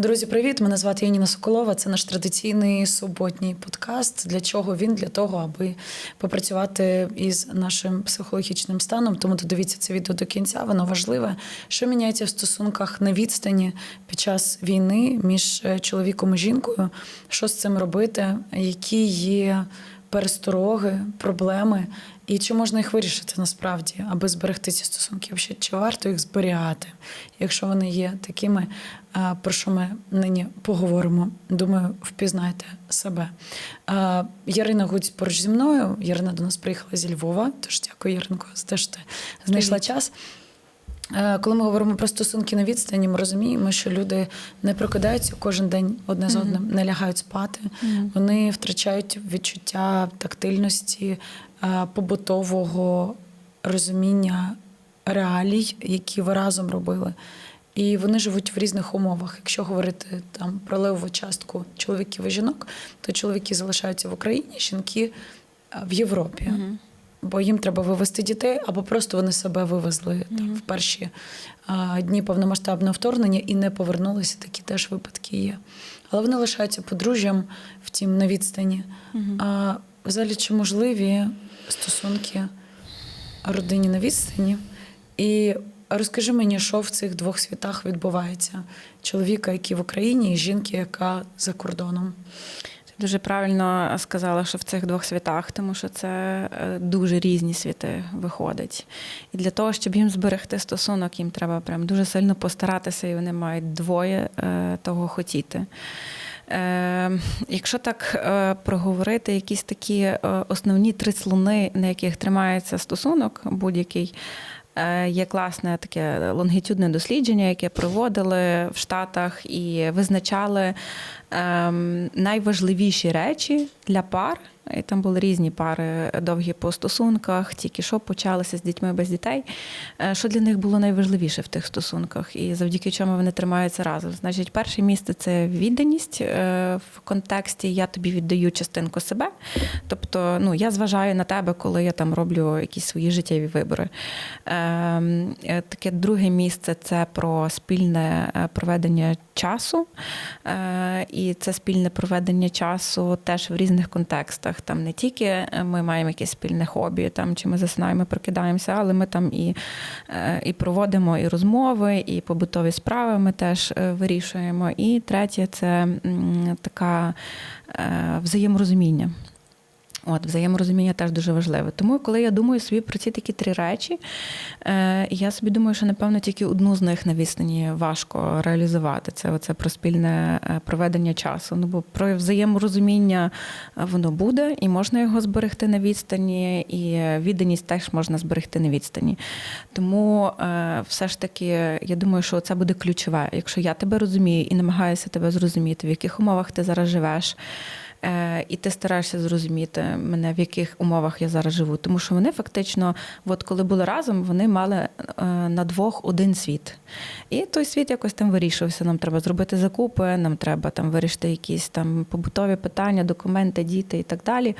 Друзі, привіт! Мене звати Яніна Соколова. Це наш традиційний суботній подкаст. Для чого він? Для того, аби попрацювати із нашим психологічним станом. Тому додивіться це відео до кінця. Воно важливе. Що міняється в стосунках на відстані під час війни між е, чоловіком і жінкою? Що з цим робити? Які є перестороги, проблеми? І чи можна їх вирішити насправді, аби зберегти ці стосунки? Чи варто їх зберігати, якщо вони є такими, про що ми нині поговоримо? Думаю, впізнаєте себе. Ярина Гуць поруч зі мною. Ярина до нас приїхала зі Львова. Тож дякую, Яринко, за те, що ти знайшла Привіт. час. Е, Коли ми говоримо про стосунки на відстані, ми розуміємо, що люди не прокидаються кожен день одне з одним, не лягають спати. Вони втрачають відчуття тактильності, е, побутового розуміння реалій, які ви разом робили. І вони живуть в різних умовах. Якщо говорити там про левову частку чоловіків і жінок, то чоловіки залишаються в Україні, жінки е, в Європі бо їм треба вивезти дітей, або просто вони себе вивезли там, в перші а, дні повномасштабного вторгнення і не повернулися. Такі теж випадки є. Але вони лишаються подружжям, втім, на відстані. А взагалі, чи можливі стосунки родині на відстані? І розкажи мені, що в цих двох світах відбувається: чоловіка, який в Україні, і жінки, яка за кордоном. Ти дуже правильно сказала, що в цих двох світах, тому що це е, дуже різні світи виходить. І для того, щоб їм зберегти стосунок, їм треба прям дуже сильно постаратися, і вони мають двоє е, того хотіти. Е, якщо так е, проговорити якісь такі е, основні три слони, на яких тримається стосунок будь-який, е, є класне таке лонгітюдне дослідження, яке проводили в Штатах і визначали ем, найважливіші речі для пар. І там були різні пари довгі по стосунках, тільки що почалися з дітьми без дітей. Е, Що для них було найважливіше в тих стосунках, і завдяки чому вони тримаються разом. Значить, перше місце це відданість е, в контексті Я тобі віддаю частинку себе. Тобто, ну я зважаю на тебе, коли я там роблю якісь свої життєві вибори. Ем, е, Таке друге місце це про спільне е, проведення часу. І це спільне проведення часу теж в різних контекстах. Там не тільки е, ми маємо якесь спільне хобі, там чи ми засинаємо, прокидаємося, але ми там і, е, і проводимо і розмови, і побутові справи ми теж е, вирішуємо. І третє це така взаєморозуміння. От, взаєморозуміння теж дуже важливе. Тому, коли я думаю собі про ці такі три речі, е, я собі думаю, що напевно тільки одну з них на відстані важко реалізувати. Це оце про спільне е, проведення часу. Ну бо про взаєморозуміння е, воно буде, і можна його зберегти на відстані, і відданість теж можна зберегти на відстані. Тому е, все ж таки, я думаю, що це буде ключове. Якщо я тебе розумію і намагаюся тебе зрозуміти, в яких умовах ти зараз живеш. Е, І ти стараєшся зрозуміти мене, в яких умовах я зараз живу. Тому що вони фактично, от коли були разом, вони мали е, на двох один світ. І той світ якось там вирішився. Нам треба зробити закупи, нам треба там вирішити якісь там побутові питання, документи, діти і так далі.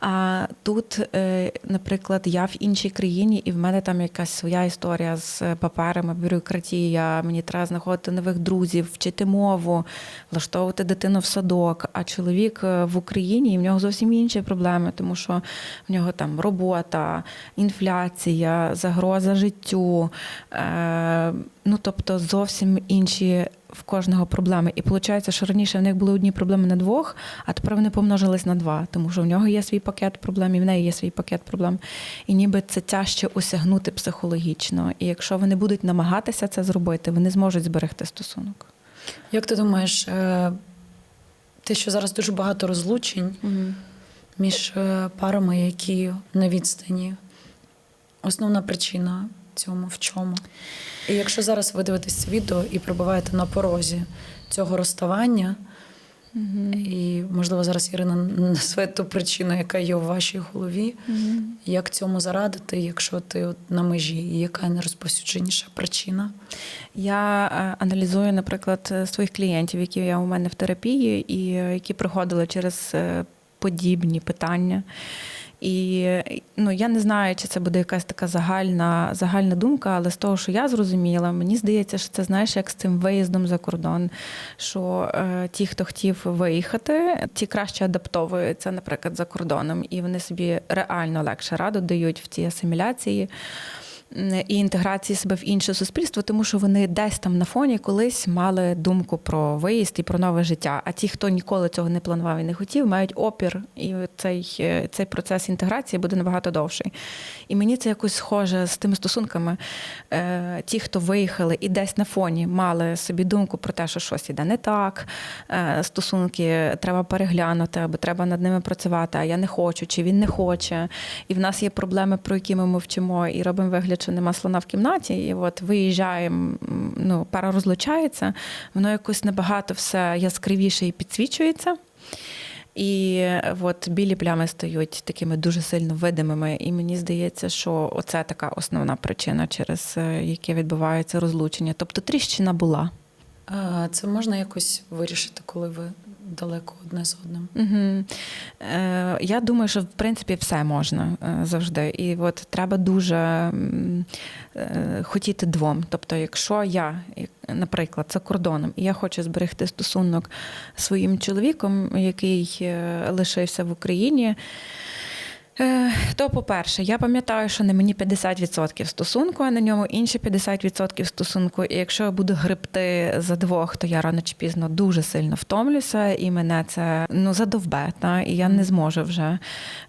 А тут, е, наприклад, я в іншій країні, і в мене там якась своя історія з паперами, бюрократія. Мені треба знаходити нових друзів, вчити мову, влаштовувати дитину в садок. А чоловік е, в Україні і в нього зовсім інші проблеми, тому що в нього там робота, інфляція, загроза життю. Е, ну тобто зовсім інші в кожного проблеми. І виходить, що раніше в них були одні проблеми на двох, а тепер вони помножились на два, тому що в нього є свій пакет проблем, і в неї є свій пакет проблем. І ніби це тяжче осягнути психологічно. І якщо вони будуть намагатися це зробити, вони зможуть зберегти стосунок. Як ти думаєш, е, те, що зараз дуже багато розлучень між е, парами, які на відстані, основна причина цьому в чому? І якщо зараз ви дивитесь це відео і перебуваєте на порозі цього розставання, і, можливо, зараз Ірина назве ту причину, яка є у вашій голові, як цьому зарадити, якщо ти от на межі, і яка найрозповсюдженіша причина? Я е, аналізую, наприклад, е, своїх клієнтів, які є у мене в терапії, і е, які проходили через подібні питання. І ну, я не знаю, чи це буде якась така загальна, загальна думка, але з того, що я зрозуміла, мені здається, що це знаєш, як з цим виїздом за кордон. Що е, ті, хто хотів виїхати, ті краще адаптовуються, наприклад, за кордоном, і вони собі реально легше раду дають в цій асиміляції. І інтеграції себе в інше суспільство, тому що вони десь там на фоні колись мали думку про виїзд і про нове життя. А ті, хто ніколи цього не планував і не хотів, мають опір, і цей, е, цей процес інтеграції буде набагато довший. І мені це якось схоже з тими стосунками. Е, Ті, хто виїхали і десь на фоні мали собі думку про те, що щось іде не так, е, стосунки треба переглянути, або треба над ними працювати, а я не хочу, чи він не хоче. І в нас є проблеми, про які ми мовчимо, і робимо вигляд, що нема слона в кімнаті. І от виїжджаємо, ну, пара розлучається, воно якось набагато все яскравіше і підсвічується. І е, от білі плями стають такими дуже сильно видимими. І мені здається, що оце така основна причина, через е, яке відбувається розлучення. Тобто тріщина була. Це можна якось вирішити, коли ви далеко одне з одним? Угу. Е, я думаю, що в принципі все можна е, завжди. І от треба дуже е, хотіти двом. Тобто, якщо я, наприклад, за кордоном, і я хочу зберегти стосунок своїм чоловіком, який е, лишився в Україні. Е, То, по-перше, я пам'ятаю, що на мені 50% стосунку, а на ньому інші 50% стосунку. І якщо я буду гребти за двох, то я рано чи пізно дуже сильно втомлюся, і мене це ну задовбе, та, і я не зможу вже.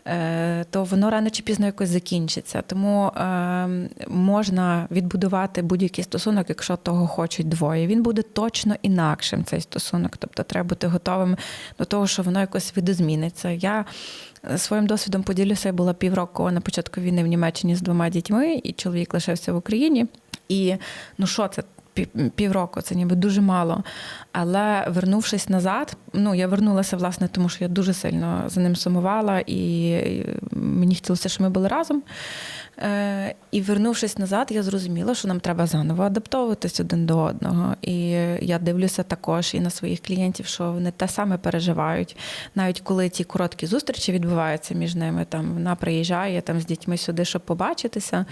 Е, То воно рано чи пізно якось закінчиться. Тому е, можна відбудувати будь-який стосунок, якщо того хочуть двоє. Він буде точно інакшим цей стосунок. Тобто треба бути готовим до того, що воно якось видозміниться. Я Своїм досвідом поділюся, я була півроку на початку війни в Німеччині з двома дітьми, і чоловік лишився в Україні. І ну що це? пів- Півроку, це ніби дуже мало. Але вернувшись назад, ну я вернулася власне, тому що я дуже сильно за ним сумувала, і мені хотілося, щоб ми були разом. Е, І вернувшись назад, я зрозуміла, що нам треба заново адаптовуватись один до одного. І я дивлюся також і на своїх клієнтів, що вони те саме переживають. Навіть коли ті короткі зустрічі відбуваються між ними, там вона приїжджає там з дітьми сюди, щоб побачитися.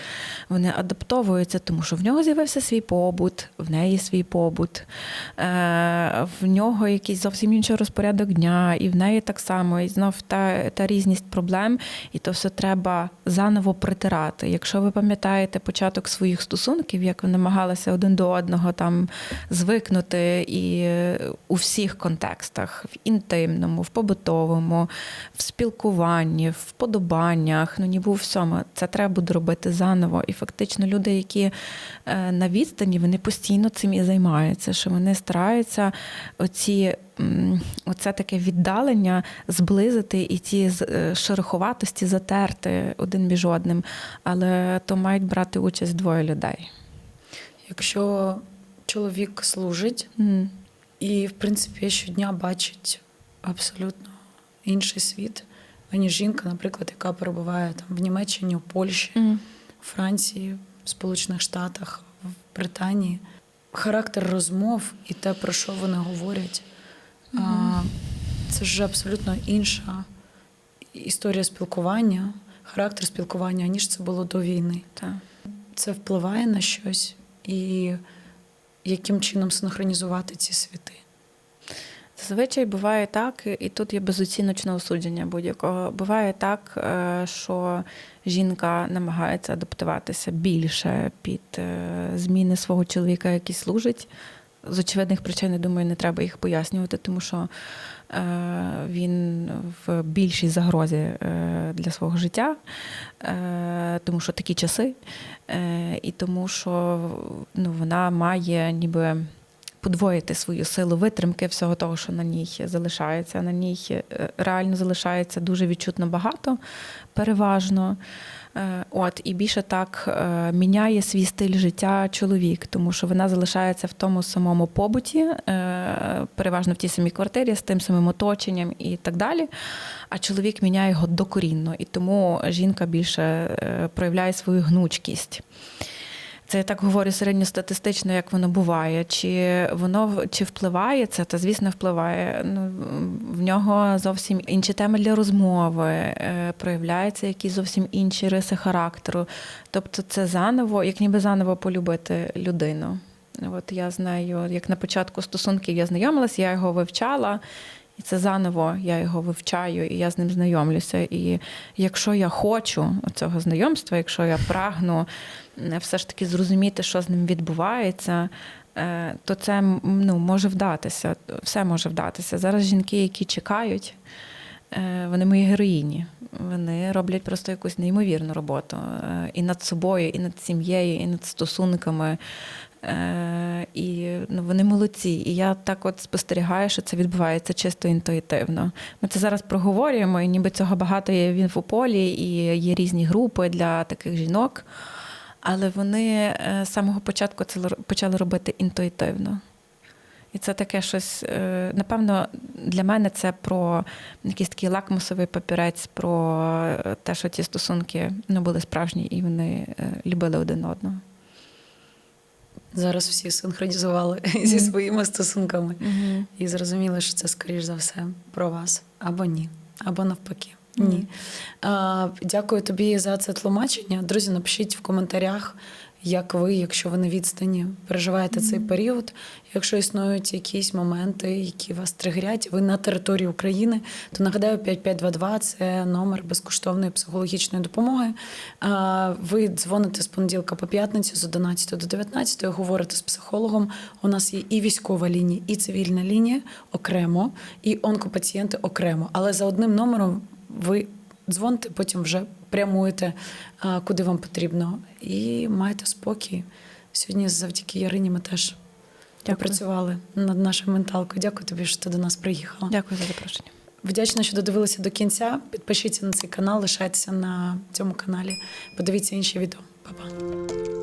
Вони адаптовуються, тому що в нього з'явився свій побут, в неї свій побут, е, в нього якийсь зовсім інший розпорядок дня, і в неї так само, і знов та, та різність проблем, і то все треба заново притирати. Якщо ви пам'ятаєте початок своїх стосунків, як ви намагалися один до одного там звикнути і у всіх контекстах: в інтимному, в побутовому, в спілкуванні, в вподобаннях, ну ніби у всьому, це треба буде робити заново. І фактично люди, які е, на відстані, вони постійно цим і займаються, що вони стараються оці. Оце таке віддалення зблизити і ті е, шероховатості затерти один між одним, але то мають брати участь двоє людей. Якщо чоловік служить Мгм. і, в принципі, щодня бачить абсолютно інший світ, аніж жінка, наприклад, яка перебуває там в Німеччині, у Польщі, Мгм. Франції, в Сполучених Штатах, в Британії. Характер розмов і те, про що вони говорять, це ж абсолютно інша історія спілкування, характер спілкування, ніж це було до війни. Так. Це впливає на щось, і яким чином синхронізувати ці світи. Зазвичай буває так, і тут є безоціночне осудження будь-якого. Буває так, е, що жінка намагається адаптуватися більше під е, зміни свого чоловіка, який служить. З очевидних причин, я думаю, не треба їх пояснювати, тому що е, він в більшій загрозі е, для свого життя, е, тому що такі часи, е, і тому що ну, вона має ніби подвоїти свою силу витримки всього того, що на ній залишається. На ній е, реально залишається дуже відчутно багато, переважно. Е, От і більше так е, міняє свій стиль життя чоловік, тому що вона залишається в тому самому побуті, переважно в тій самій квартирі, з тим самим оточенням і так далі. А чоловік міняє його докорінно, і тому жінка більше проявляє свою гнучкість. Це я так говорю середньостатистично, як воно буває. Чи воно чи впливає це? Та звісно, впливає. Ну в нього зовсім інші теми для розмови, е, проявляються якісь зовсім інші риси характеру. Тобто, це заново, як ніби заново полюбити людину. От я знаю, як на початку стосунків я знайомилася, я його вивчала. І це заново я його вивчаю, і я з ним знайомлюся. І якщо я хочу цього знайомства, якщо я прагну е, все ж таки зрозуміти, що з ним відбувається, е, то це ну, може вдатися. Все може вдатися. Зараз жінки, які чекають, е, вони мої героїні. Вони роблять просто якусь неймовірну роботу і над собою, і над сім'єю, і над стосунками. Е, І ну, вони молодці. І я так от спостерігаю, що це відбувається чисто інтуїтивно. Ми це зараз проговорюємо, і ніби цього багато є в інфополі, і є різні групи для таких жінок. Але вони е, з самого початку це почали робити інтуїтивно. І це таке щось, е, напевно, для мене це про якийсь такий лакмусовий папірець, про те, що ці стосунки ну, були справжні і вони любили один одного. Зараз всі синхронізували зі своїми стосунками Угу. і зрозуміли, що це скоріш за все про вас або ні, або навпаки. Ні. А, дякую тобі за це тлумачення. Друзі, напишіть в коментарях, як ви, якщо ви на відстані, переживаєте цей період. Якщо існують якісь моменти, які вас тригерять, ви на території України, то нагадаю, 5522 – це номер безкоштовної психологічної допомоги. Ви дзвоните з понеділка по п'ятницю з 11 до 19, говорите з психологом. У нас є і військова лінія, і цивільна лінія окремо, і онкопацієнти окремо. Але за одним номером ви дзвоните, потім вже прямуєте, куди вам потрібно. І маєте спокій. Сьогодні завдяки Ярині ми теж Дякую. попрацювали над нашою менталкою. Дякую тобі, що ти до нас приїхала. Дякую за запрошення. Вдячна, що додивилися до кінця. Підпишіться на цей канал, лишайтеся на цьому каналі. Подивіться інші відео. Па-па.